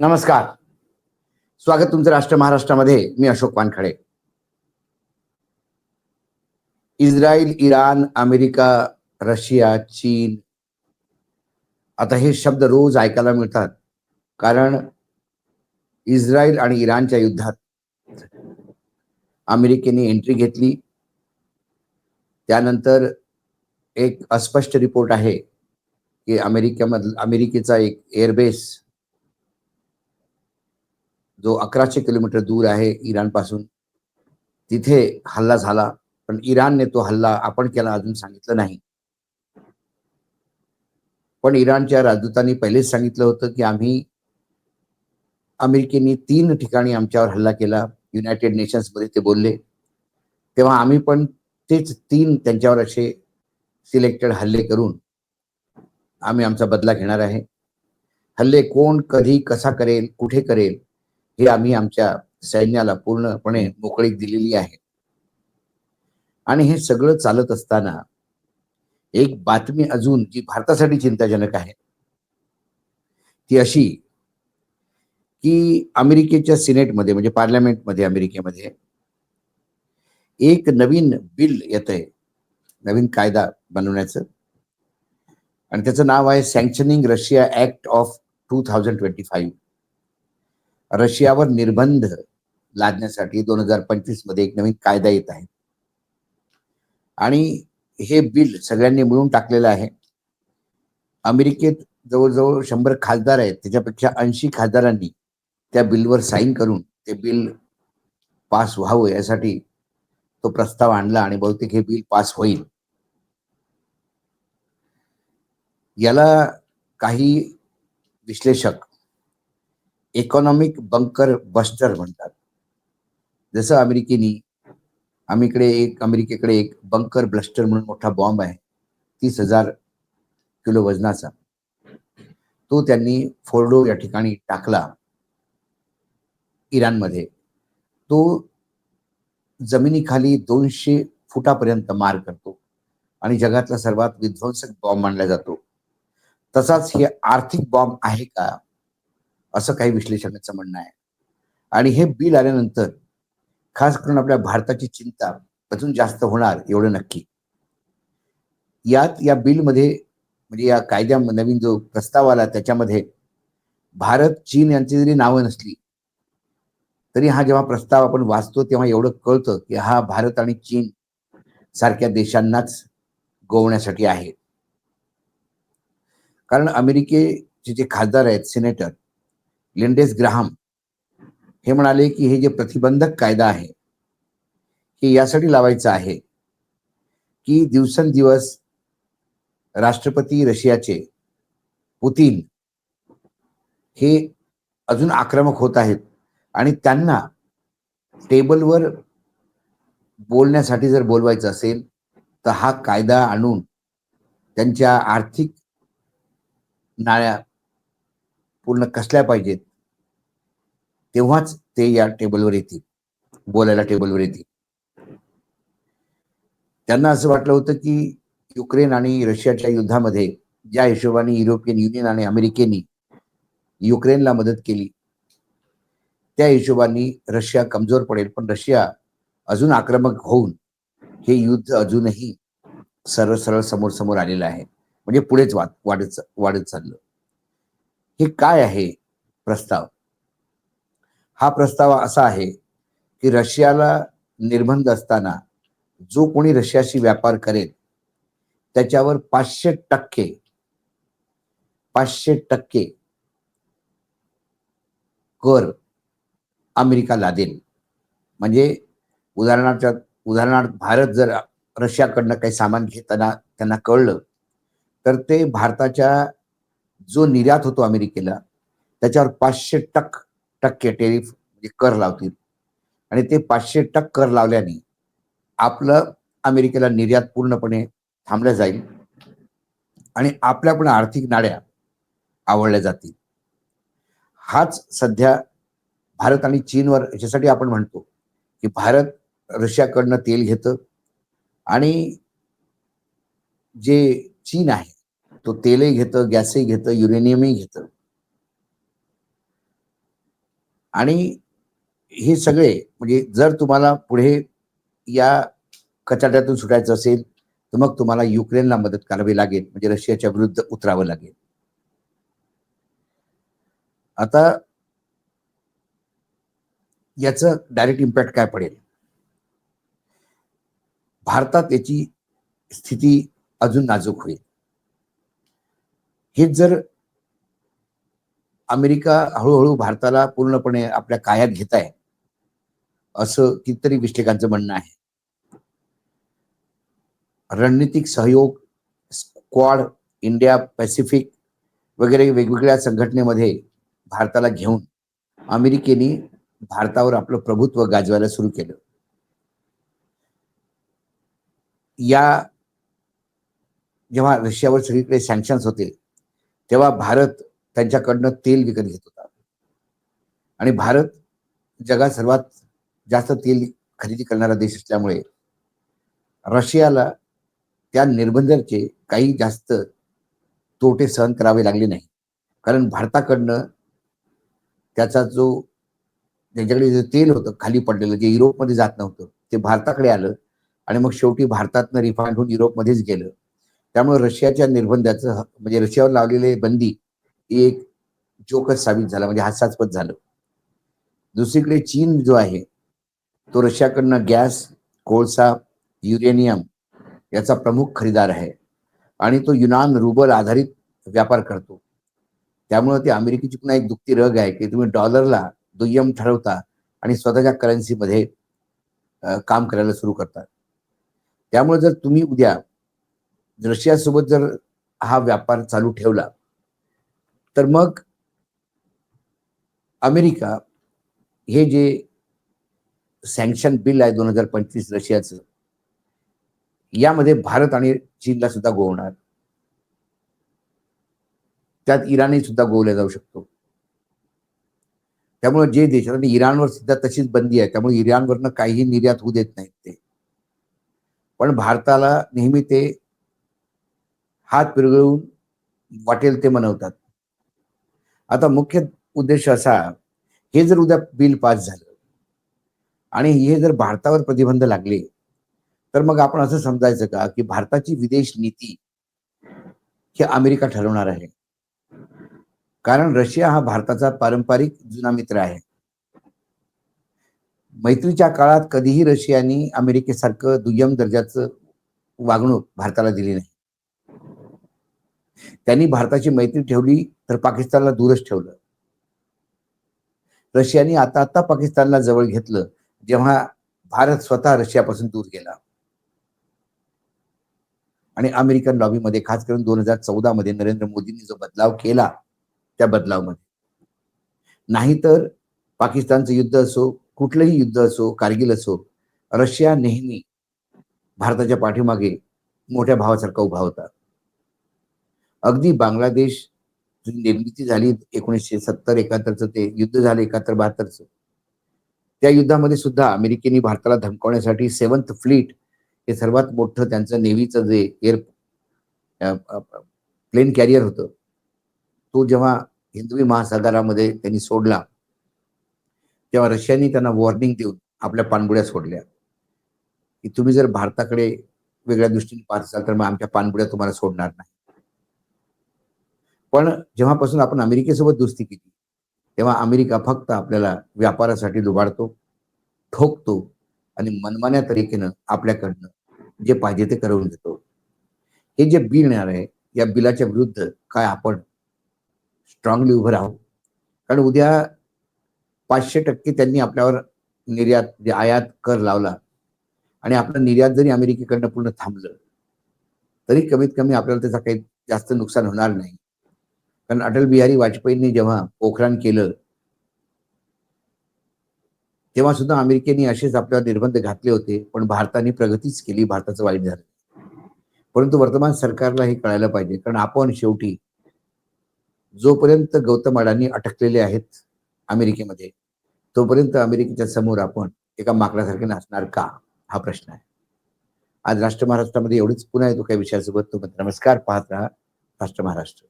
नमस्कार. स्वागत तुमचं राष्ट्र महाराष्ट्रामध्ये. मी Ashok Wankhade. Israel Iran America Russia चीन. आता हे शब्द रोज ऐकायला मिळतात. कारण इस्रायल आणि इराणच्या युद्धात अमेरिकेने एंट्री घेतली. त्यानंतर एक अस्पष्ट रिपोर्ट आहे की अमेरिकेमधला अमेरिकेचा एक एअरबेस जो अकराशे किलोमीटर दूर आहे इराणपासून तिथे हल्ला झाला पण इराणने तो हल्ला आपण केला अजून सांगितलं नाही. पण इराणच्या राजदूतांनी पहिलेच सांगितलं होतं की आम्ही अमेरिकेने तीन ठिकाणी आमच्यावर हल्ला केला युनायटेड नेशन्समध्ये ते बोलले. तेव्हा आम्ही पण तेच तीन त्यांच्यावर असे सिलेक्टेड हल्ले करून आम्ही आमचा बदला घेणार आहे. हल्ले कोण कधी कसा करेल कुठे करेल हे आम्ही आमच्या सैन्याला पूर्णपणे मोकळीक दिलेली आहे. आणि हे सगळं चालत असताना एक बातमी अजून जी भारतासाठी चिंताजनक आहे. ती अशी की अमेरिकेच्या सिनेटमध्ये म्हणजे पार्लमेंटमध्ये अमेरिकेमध्ये एक नवीन बिल येत आहे नवीन कायदा बनवण्याचं. आणि त्याचं नाव आहे sanctioning Russia act of two thousand twenty five रशियावर निर्बंध लादण्यासाठी दोन हजार पंचवीसमध्ये एक नवीन कायदा येत आहे. आणि हे बिल सगळ्यांनी मिळून टाकलेलं आहे. अमेरिकेत जवळजवळ शंभर खासदार आहेत. त्याच्यापेक्षा ऐंशी खासदारांनी त्या बिलवर साईन करून ते बिल पास व्हावं यासाठी तो प्रस्ताव आणला आणि बहुतेक हे बिल पास होईल. याला काही विश्लेषक इकॉनॉमिक बंकर बस्टर म्हणतात. जसं अमेरिकेनी आम्हीकडे एक अमेरिकेकडे एक बंकर ब्लस्टर म्हणून मोठा बॉम्ब आहे तीस हजार किलो वजनाचा. तो त्यांनी फोर्डो या ठिकाणी टाकला इराणमध्ये. तो जमिनीखाली दोनशे फुटापर्यंत मार करतो आणि जगातला सर्वात विध्वंसक बॉम्ब मानला जातो. तसाच हे आर्थिक बॉम्ब आहे का? असं काही विश्लेषकाचं म्हणणं आहे. आणि हे बिल आल्यानंतर खास करून आपल्या भारताची चिंता अजून जास्त होणार एवढं नक्की. यात या बिलमध्ये म्हणजे या कायद्या नवीन जो प्रस्ताव आला त्याच्यामध्ये भारत चीन यांची जरी नावं नसली तरी हा जेव्हा प्रस्ताव आपण वाचतो तेव्हा एवढं कळतं की हा भारत आणि चीन सारख्या देशांनाच गोवण्यासाठी आहे. कारण अमेरिकेचे जे खासदार आहेत सिनेटर लिंडेस ग्राहम हे म्हणाले की हे जे प्रतिबंधक कायदा आहे हे यासाठी लावायचं आहे की दिवसेंदिवस राष्ट्रपती रशियाचे पुतीन हे अजून आक्रमक होत आहेत आणि त्यांना टेबलवर बोलण्यासाठी जर बोलवायचं असेल तर हा कायदा आणून त्यांच्या आर्थिक नाळ्या पूर्ण कसल्या पाहिजेत? तेव्हाच ते या टेबलवर येतील. बोलायला टेबलवर येतील. त्यांना असं वाटलं होतं की युक्रेन आणि रशियाच्या युद्धामध्ये ज्या हिशोबाने युरोपियन युनियन आणि अमेरिकेनी युक्रेनला मदत केली त्या हिशोबाने रशिया कमजोर पडेल. पण रशिया अजून आक्रमक होऊन हे युद्ध अजूनही सरळ सरळ समोर समोर आलेलं आहे. म्हणजे पुढेच वाद वाढत वाढत चाललं. हे काय आहे प्रस्ताव? हा प्रस्ताव असा आहे की रशियाला निर्बंध असताना जो कोणी रशियाशी व्यापार करेल त्याच्यावर पाचशे टक्के पाचशे टक्के कर अमेरिका लादेल. म्हणजे उदाहरणार्थ उदाहरणार्थ भारत जर रशियाकडनं काही सामान घेताना त्यांना कळलं तर ते भारताच्या जो निर्यात होतो अमेरिकेला त्याच्यावर पाचशे टक टक्के टेरिफ म्हणजे कर लावतील. आणि ते पाचशे टक्के कर लावल्याने आपलं अमेरिकेला निर्यात पूर्णपणे थांबल्या जाईल आणि आपल्या पण आर्थिक नाड्या आवडल्या जातील. हाच सध्या भारत आणि चीनवर याच्यासाठी आपण म्हणतो की भारत रशियाकडनं तेल घेतं आणि जे चीन आहे तो तेलही घेतं गॅसही घेतं युरेनियमही घेतं. आणि हे सगळे म्हणजे जर तुम्हाला पुढे या कचाट्यातून सुटायचं असेल तर मग तुम्हाला युक्रेनला मदत करावी लागेल म्हणजे रशियाच्या विरुद्ध उतरावं लागेल. आता याचं डायरेक्ट इम्पॅक्ट काय पडेल? भारतात याची स्थिती अजून नाजूक होईल. हेच जर अमेरिका हळूहळू भारताला पूर्णपणे आपल्या कायात घेत आहे असं कितीतरी विश्लेषकांचं म्हणणं आहे. रणनीतिक सहयोग स्क्वॉड इंडिया पॅसिफिक वगैरे वेगवेगळ्या संघटनेमध्ये भारताला घेऊन अमेरिकेने भारतावर आपलं प्रभुत्व गाजवायला सुरू केलं. या जेव्हा रशियावर सगळीकडे सँक्शन्स होते तेव्हा भारत त्यांच्याकडनं तेल विकत घेत होता. आणि भारत जगात सर्वात जास्त तेल खरेदी करणारा देश असल्यामुळे रशियाला त्या निर्बंधांचे काही जास्त तोटे सहन करावे लागले नाही. कारण भारताकडनं त्याचा जो त्यांच्याकडे जे तेल होतं खाली पडलेलं जे युरोपमध्ये जात नव्हतं ते भारताकडे आलं आणि मग शेवटी भारतातनं रिफाईंड होऊन युरोपमध्येच गेलं. त्यामुळे रशियाच्या निर्बंधाचं म्हणजे रशियावर लावलेले बंदी ही एक जोकच साबित झाला म्हणजे हास्यास्पद झालं. दुसरीकडे चीन जो आहे तो रशियाकडनं गॅस कोळसा युरेनियम याचा प्रमुख खरीदार आहे आणि तो युनान रुबल आधारित व्यापार करतो. त्यामुळे ते अमेरिकेची पुन्हा एक दुःखी रग आहे की तुम्ही डॉलरला दुय्यम ठरवता आणि स्वतःच्या करन्सीमध्ये काम करायला सुरू करतात त्यामुळे जर तुम्ही उद्या रशियासोबत जर हा व्यापार चालू ठेवला तर मग अमेरिका हे जे सँक्शन बिल आहे दोन हजार पंचवीस रशियाचं यामध्ये भारत आणि चीनला सुद्धा गोवणार. त्यात इराणही सुद्धा गोवल्या जाऊ शकतो. त्यामुळे जे देश आणि इराणवर सुद्धा तशीच बंदी आहे. त्यामुळे इराणवरनं काहीही निर्यात होऊ देत नाहीत ते. पण भारताला नेहमी ते हात पिरगळून वाटेल ते मनवतात. आता मुख्य उद्देश असा हे जर उद्या बिल पास झालं आणि हे जर भारतावर प्रतिबंध लागले तर मग आपण असं समजायचं का की भारताची विदेश नीती हे अमेरिका ठरवणार आहे? कारण रशिया हा भारताचा पारंपरिक जुना मित्र आहे. मैत्रीच्या काळात कधीही रशियाने अमेरिकेसारखं दुय्यम दर्जाचं वागणूक भारताला दिली नाही. त्यांनी भारताची मैत्री ठेवली तर पाकिस्तानला दूरच ठेवलं. रशियाने आता आता पाकिस्तानला जवळ घेतलं जेव्हा भारत स्वतः रशियापासून दूर गेला. आणि अमेरिकन लॉबीमध्ये खास करून दोन हजार चौदा मध्ये नरेंद्र मोदींनी जो बदलाव केला त्या बदलावमध्ये. नाहीतर पाकिस्तानचं युद्ध असो कुठलंही युद्ध असो कारगिल असो रशिया नेहमी भारताच्या पाठीमागे मोठ्या भावासारखा उभा होता. अगदी बांगलादेश निर्मिती झाली एकोणीसशे सत्तर एकाहत्तरचं ते युद्ध झालं एकाहत्तर बहात्तरचं. त्या युद्धामध्ये सुद्धा अमेरिकेने भारताला धमकावण्यासाठी सेवन्थ फ्लीट हे सर्वात मोठं त्यांचं नेव्हीचं जे एअर प्लेन कॅरियर होतं. तो जेव्हा हिंदवी महासागरामध्ये त्यांनी सोडला तेव्हा रशियानी त्यांना वॉर्निंग देऊन आपल्या पाणबुड्या सोडल्या. की तुम्ही जर भारताकडे वेगळ्या दृष्टीने पाहत असाल तर मग आमच्या पाणबुड्या तुम्हाला सोडणार नाही. पण जेव्हापासून आपण अमेरिकेसोबत दोस्ती केली तेव्हा अमेरिका फक्त आपल्याला व्यापारासाठी लुबाडतो ठोकतो आणि मनमान्या तरीकेनं आपल्याकडनं जे पाहिजे ते करवून देतो. हे जे बिल येणार आहे या बिलाच्या विरुद्ध काय आपण स्ट्रॉंगली उभं राहू? कारण उद्या पाचशे टक्के त्यांनी आपल्यावर निर्यात जे आयात कर लावला आणि आपलं निर्यात जरी अमेरिकेकडनं पूर्ण थांबलं तरी कमीत कमी आपल्याला त्याचा काही जास्त नुकसान होणार नाही. कारण अटल बिहारी वाजपेयींनी जेव्हा पोखराण केलं तेव्हा सुद्धा अमेरिकेने असेच आपल्यावर निर्बंध घातले होते पण भारताने प्रगतीच केली भारताचं वाईट झालं. परंतु वर्तमान सरकारला हे कळायला पाहिजे कारण आपण शेवटी जोपर्यंत गौतम अडाणी अटकलेले आहेत अमेरिकेमध्ये तोपर्यंत अमेरिकेच्या समोर आपण एका माकडासारखे नाचणार का? हा प्रश्न आहे. आज राष्ट्र महाराष्ट्रामध्ये एवढंच. पुन्हा येतो काही विषयासोबत तो नमस्कार पाहत राहा. राष्ट्र महाराष्ट्र.